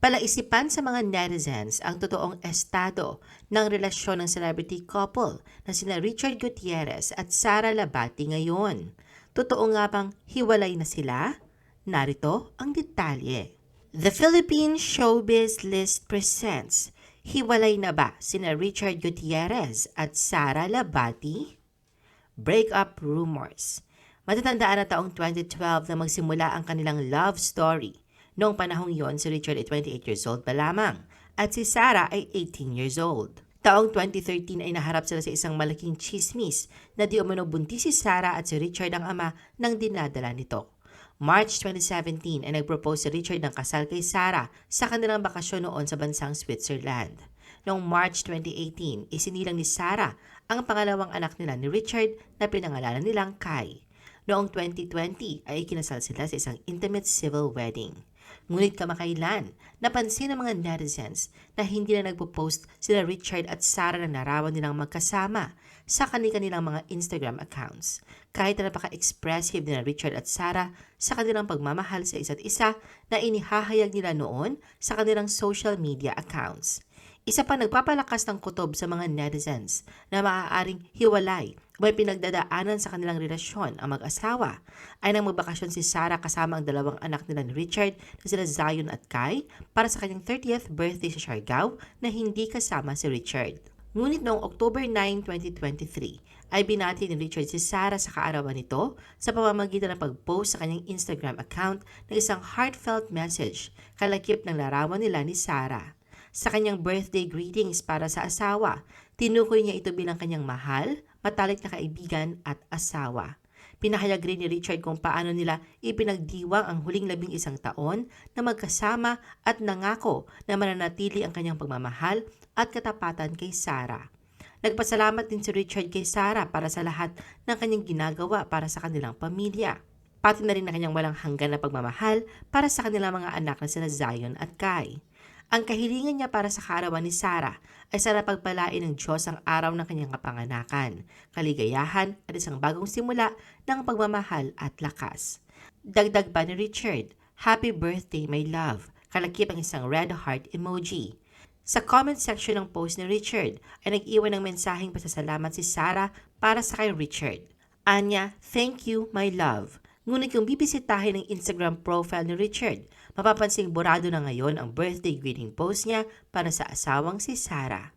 Palaisipan sa mga netizens ang totoong estado ng relasyon ng celebrity couple na sina Richard Gutierrez at Sara Labati ngayon. Totoo nga bang hiwalay na sila? Narito ang detalye. The Philippine Showbiz List presents Hiwalay na ba sina Richard Gutierrez at Sara Labati? Breakup Rumors Matatandaan na taong 2012 na magsimula ang kanilang love story. Noong panahong yon, si Richard ay 28 years old pa lamang at si Sarah ay 18 years old. Taong 2013 ay naharap sila sa isang malaking chismis na di umano buntis si Sarah at si Richard ang ama ng dinadala nito. March 2017 ay nagpropose si Richard ng kasal kay Sarah sa kanilang bakasyon noon sa bansang Switzerland. Noong March 2018, isinilang ni Sarah ang pangalawang anak nila ni Richard na pinangalanan nilang Kai. Noong 2020 ay ikinasal sila sa isang intimate civil wedding. Ngunit kamakailan, napansin ng mga netizens na hindi na nagpo-post sila Richard at Sarah na narawan nilang magkasama sa kanilang mga Instagram accounts. Kahit na napaka-expressive ni Richard at Sarah sa kanilang pagmamahal sa isa't isa na inihahayag nila noon sa kanilang social media accounts. Isa pa nagpapalakas ng kutob sa mga netizens na maaaring hiwalay o may pinagdadaanan sa kanilang relasyon ang mag-asawa ay nang magbakasyon si Sarah kasama ang dalawang anak nila ni Richard na sila Zion at Kai para sa kanyang 30th birthday sa Siargao na hindi kasama si Richard. Ngunit noong October 9, 2023 ay binati ni Richard si Sarah sa kaarawan nito sa pamamagitan ng pag-post sa kanyang Instagram account ng isang heartfelt message kalakip ng larawan nila ni Sarah sa kanyang birthday greetings para sa asawa. Tinukoy niya ito bilang kanyang mahal, matalik na kaibigan at asawa. Pinahayag rin ni Richard kung paano nila ipinagdiwang ang huling labing isang taon na magkasama at nangako na mananatili ang kanyang pagmamahal at katapatan kay Sarah. Nagpasalamat din si Richard kay Sarah para sa lahat ng kanyang ginagawa para sa kanilang pamilya. Pati na rin ang kanyang walang hanggan na pagmamahal para sa kanilang mga anak na sina Zion at Kai. Ang kahilingan niya para sa karawan ni Sarah ay sana pagpalain ng Diyos ang araw ng kanyang kapanganakan, kaligayahan at isang bagong simula ng pagmamahal at lakas. Dagdag pa ni Richard, Happy birthday my love, kalakip ang isang red heart emoji. Sa comment section ng post ni Richard ay nag-iwan ng mensaheng pasasalamat si Sarah para sa kay Richard. Anya, thank you my love. Ngunit kung bibisitahin ang Instagram profile ni Richard, mapapansing borado na ngayon ang birthday greeting post niya para sa asawang si Sarah.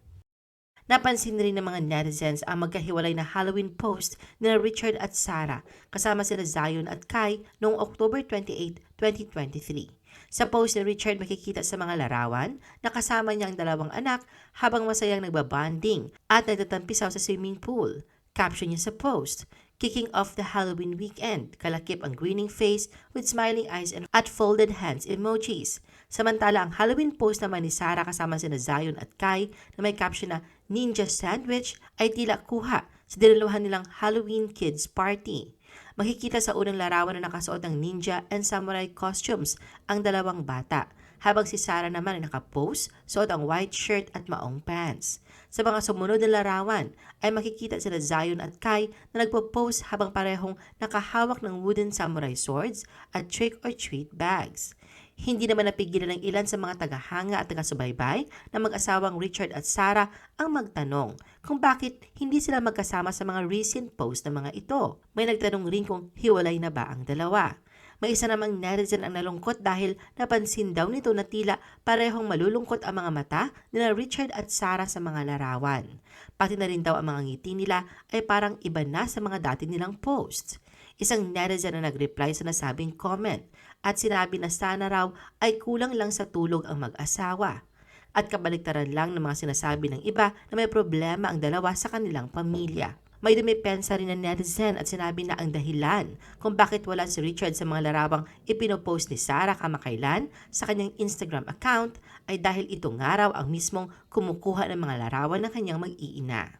Napansin rin ng mga netizens ang magkahiwalay na Halloween post ni Richard at Sarah kasama sila Zion at Kai noong October 28, 2023. Sa post ni Richard makikita sa mga larawan na kasama niya ang dalawang anak habang masayang nagbabanding at nagtatampisaw sa swimming pool. Caption niya sa post, kicking off the Halloween weekend, kalakip ang grinning face with smiling eyes and at folded hands emojis. Samantala, ang Halloween post naman ni Sarah kasama sina Zion at Kai na may caption na Ninja Sandwich ay tila kuha sa dinaluhan nilang Halloween Kids Party. Makikita sa unang larawan na nakasuot ng ninja and samurai costumes ang dalawang bata habang si Sarah naman ay nakapose, suot ang white shirt at maong pants. Sa mga sumunod na larawan ay makikita sila Zion at Kai na nagpo-pose habang parehong nakahawak ng wooden samurai swords at trick-or-treat bags. Hindi naman napigilan ng ilan sa mga tagahanga at taga-subaybay na mag-asawang Richard at Sarah ang magtanong kung bakit hindi sila magkasama sa mga recent post ng mga ito. May nagtanong rin kung hiwalay na ba ang dalawa. May isa namang netizen ang nalungkot dahil napansin daw nito na tila parehong malulungkot ang mga mata nila Richard at Sarah sa mga larawan. Pati na rin daw ang mga ngiti nila ay parang iba na sa mga dati nilang posts. Isang netizen na nag-reply sa nasabing comment at sinabi na sana raw ay kulang lang sa tulog ang mag-asawa at kabaliktaran lang ng mga sinasabi ng iba na may problema ang dalawa sa kanilang pamilya. May dumipensa rin ng netizen at sinabi na ang dahilan kung bakit wala si Richard sa mga larawang ipinopost ni Sarah kamakailan sa kanyang Instagram account ay dahil ito nga raw ang mismong kumukuha ng mga larawan ng kanyang mag-iina.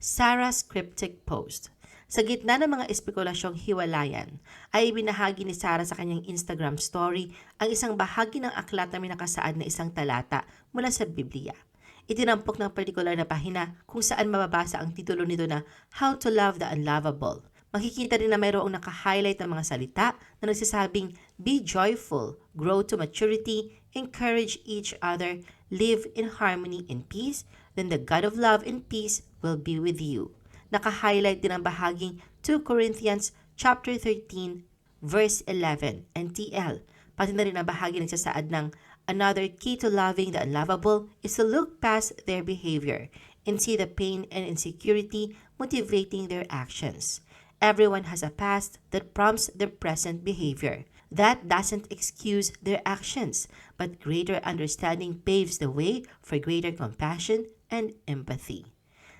Sarah's cryptic post sa gitna ng mga espekulasyong hiwalayan, ay ibinahagi ni Sarah sa kanyang Instagram story ang isang bahagi ng aklat na may nakasaad na isang talata mula sa Biblia. Itinampok ng partikular na pahina kung saan mababasa ang titulo nito na How to Love the Unlovable. Makikita rin na mayroong naka-highlight ng mga salita na nagsasabing, Be joyful, grow to maturity, encourage each other, live in harmony and peace, then the God of love and peace will be with you. Naka-highlight din ang bahaging 2 Corinthians chapter 13 verse 11 NTL. Pati na rin ang bahagi nagsasaad ng Another key to loving the unlovable is to look past their behavior and see the pain and insecurity motivating their actions. Everyone has a past that prompts their present behavior. That doesn't excuse their actions, but greater understanding paves the way for greater compassion and empathy.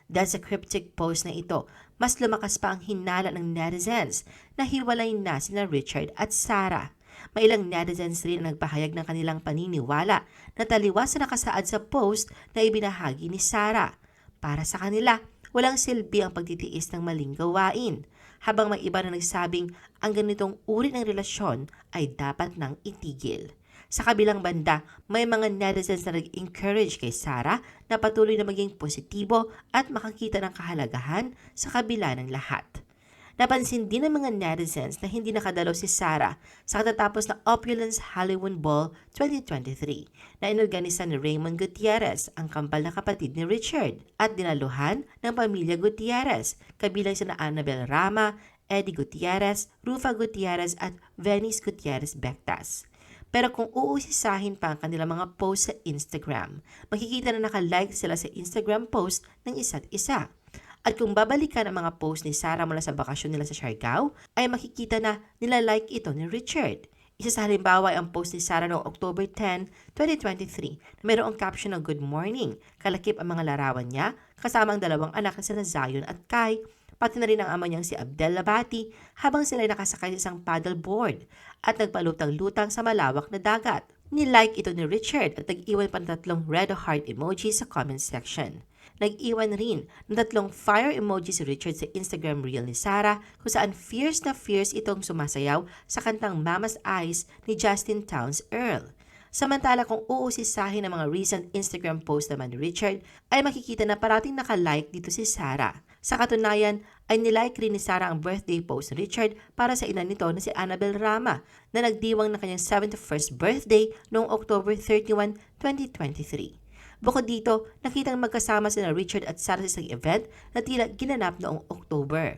Dahil sa cryptic post na ito, mas lumakas pa ang hinala ng netizens na hiwalay na sina Richard at Sarah. May ilang netizens rin ang nagpahayag ng kanilang paniniwala na taliwas sa nakasaad sa post na ibinahagi ni Sarah. Para sa kanila, walang silbi ang pagtitiis ng maling gawain. Habang may iba na nagsabing ang ganitong uri ng relasyon ay dapat nang itigil. Sa kabilang banda, may mga netizens na nag-encourage kay Sarah na patuloy na maging positibo at makakita ng kahalagahan sa kabila ng lahat. Napansin din ng mga netizens na hindi nakadalo si Sarah sa katatapos na Opulence Hollywood Ball 2023 na inorganisa ni Raymond Gutierrez, ang kambal na kapatid ni Richard, at dinaluhan ng pamilya Gutierrez, kabilang sina Annabel Rama, Eddie Gutierrez, Rufa Gutierrez at Venice Gutierrez Bectas. Pero kung uusisahin pa ang kanilang mga post sa Instagram, makikita na nakalike sila sa Instagram post ng isa't isa. At kung babalikan ang mga post ni Sarah mula sa bakasyon nila sa Siargao, ay makikita na nilalike ito ni Richard. Isa sa halimbawa ay ang post ni Sarah noong October 10, 2023 na mayroong caption ng Good Morning. Kalakip ang mga larawan niya kasama ang dalawang anak na sina Zion at Kai, pati na rin ang ama niyang si Abdel Labati habang sila ay nakasakay sa isang paddleboard at nagpalutang-lutang sa malawak na dagat. Nilike ito ni Richard at nag-iwan pa ng tatlong red heart emoji sa comment section. Nag-iwan rin ng tatlong fire emoji si Richard sa Instagram reel ni Sarah kung saan fierce na fierce itong sumasayaw sa kantang Mama's Eyes ni Justin Towns Earl. Samantala kung uusisahin ang mga recent Instagram post naman ni Richard, ay makikita na parating nakalike dito si Sarah. Sa katunayan, ay nilike rin ni Sarah ang birthday post ni Richard para sa ina nito na si Annabel Rama na nagdiwang na kanyang 71st birthday noong October 31, 2023. Bukod dito, nakitang magkasama sina Richard at Sarah sa isang event na tila ginanap noong October.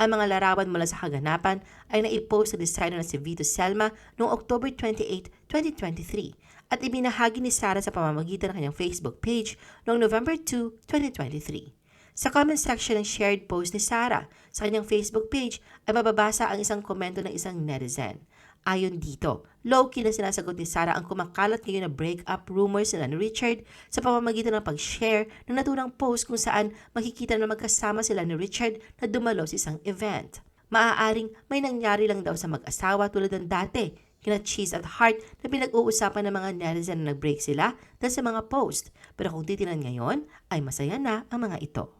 Ang mga larawan mula sa kaganapan ay naipost sa designer na si Vito Selma noong October 28, 2023 at ibinahagi ni Sarah sa pamamagitan ng kanyang Facebook page noong November 2, 2023. Sa comment section ng shared post ni Sarah sa kanyang Facebook page ay mababasa ang isang komento ng isang netizen. Ayon dito, low-key na sinasagot ni Sarah ang kumakalat ngayon na break-up rumors nila ni Richard sa pamamagitan ng pag-share ng naturang post kung saan makikita na magkasama sila ni Richard na dumalo sa isang event. Maaaring may nangyari lang daw sa mag-asawa tulad ng dati, kina Cheese at Heart na pinag-uusapan ng mga netizen na nag-break sila dahil sa mga post. Pero kung titinan ngayon, ay masaya na ang mga ito.